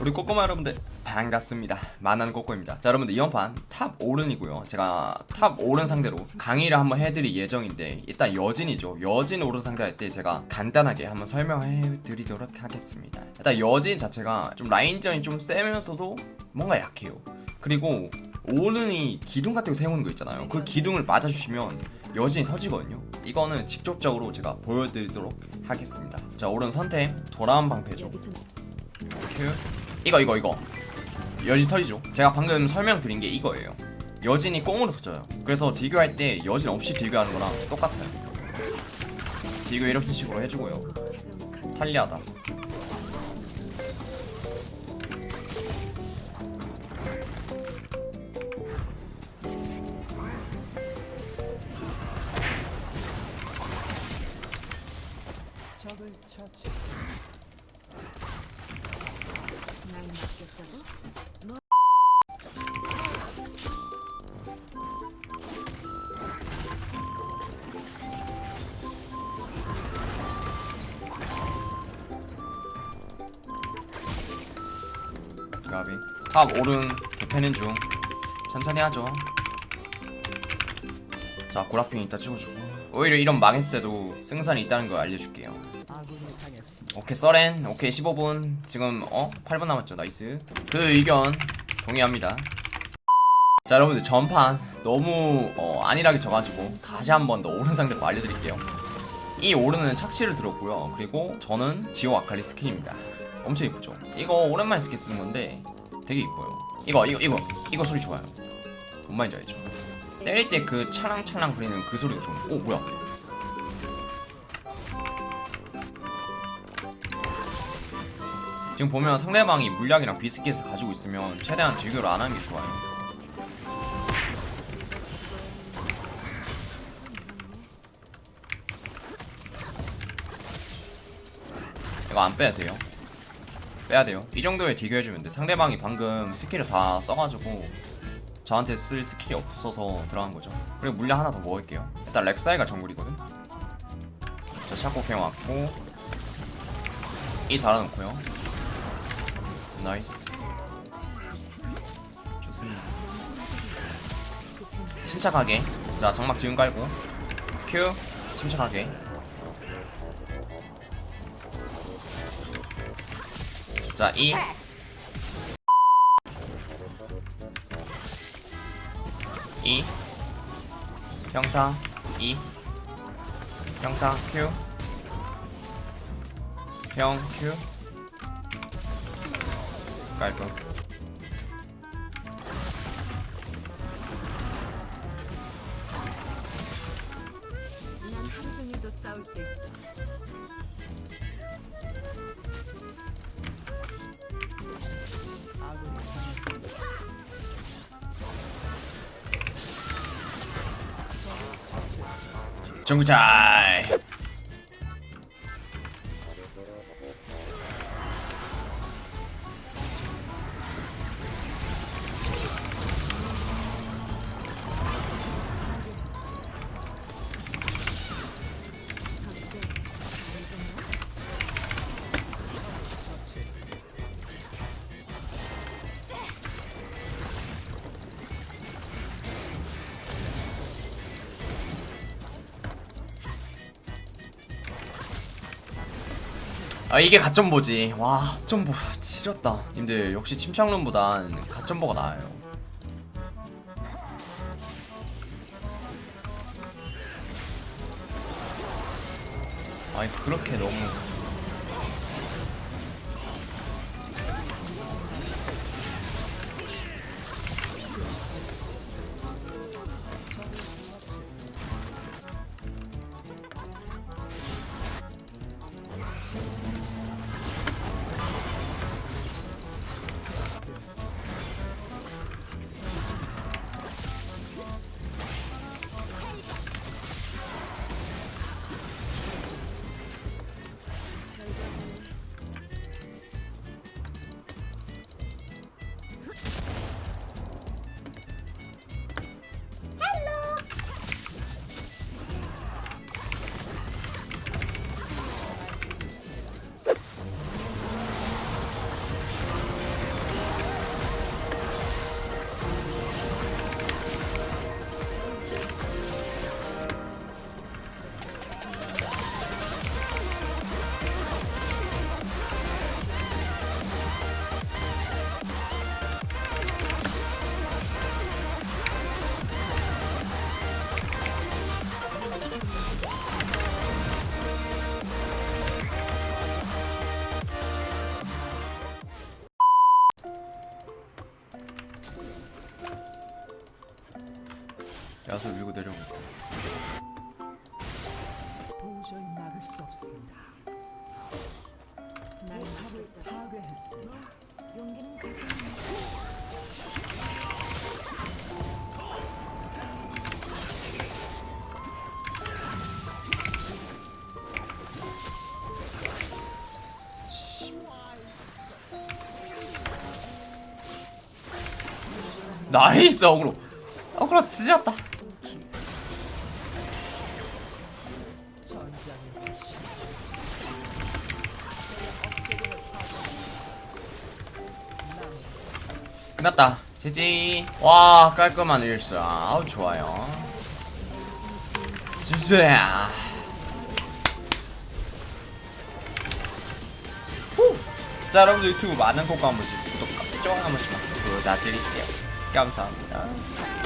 우리 꼬꼬마 여러분들 반갑습니다. 만난 꼬꼬입니다. 자 여러분들 이번 판 탑 오른이고요. 제가 탑 오른 상대로 강의를 한번 해드릴 예정인데 일단 여진이죠. 여진 오른 상대 할 때 제가 간단하게 한번 설명해 드리도록 하겠습니다. 일단 여진 자체가 좀 라인전이 좀 세면서도 뭔가 약해요. 그리고 오른이 기둥 같은 거 세우는 거 있잖아요. 그 기둥을 맞아주시면 여진이 터지거든요. 이거는 직접적으로 제가 보여드리도록 하겠습니다. 자 오른 선택 돌아온 방패죠. 큐 이거 이거 이거. 여진 터지죠? 제가 방금 설명드린 게 이거예요. 여진이 꽁으로 터져요. 그래서 딜교할 때 여진 없이 딜교하는 거랑 똑같아요. 딜교 이렇게 식으로 해주고요. 탈리하다 가비. 탑 오른 대패는 중. 천천히 하죠. 자 고라핑 이따 찍어주고. 오히려 이런 망했을 때도 승산이 있다는 걸 알려줄게요. 오케이 써렌. 오케이 15분. 지금 어? 8분 남았죠. 나이스. 그 의견 동의합니다. 자 여러분들 전판 너무 어, 안일하게 져가지고 다시 한 번 더 오른 상대 거 알려드릴게요. 이 오른은 착취를 들었고요. 그리고 저는 지오 아칼리 스킨입니다 엄청 이쁘죠? 이거 오랜만에 스킨 쓰는 건데 되게 이뻐요. 이거 이거 이거 이거 소리 좋아요. 뭔 말인지 알죠? 때릴 때 그 찰랑찰랑 거리는 그 소리가 좋은 오 뭐야? 지금 보면 상대방이 물약이랑 비스킷을 가지고 있으면 최대한 딜교를 안 하는 게 좋아요. 이거 안 빼야 돼요 빼야 돼요. 이 정도에 딜교해주면 돼. 상대방이 방금 스킬을 다 써가지고 저한테 쓸 스킬이 없어서 들어간 거죠. 그리고 물량 하나 더 먹을게요. 일단 렉사이가 정글이거든? 자 샤코 갱 왔고. 이 달아놓고요. 나이스. 좋습니다. 침착하게. 자 장막 지금 깔고. 큐. 침착하게 자, 이. 이. 평타 이. 평타 큐 평, 큐 깔끔. 정구잘 아 이게 가점보지. 와 합점보. 지렸다. 님들 역시 침착룸보단 가점보가 나아요. 아니 그렇게 너무 야수 밀고 있다. 도저히 막을 수 없습니다. 날 탑을 파괴했습니다. 용기는 가슴 나이스 어그로 어그로 지렸다 끝났다. 지지. 와 깔끔한 일수 아우 좋아요. 지수야 후. 자 여러분들 유튜브 많은 곡과 한 번씩 구독과 좋아요 한 번씩만 부탁드릴게요. 감사합니다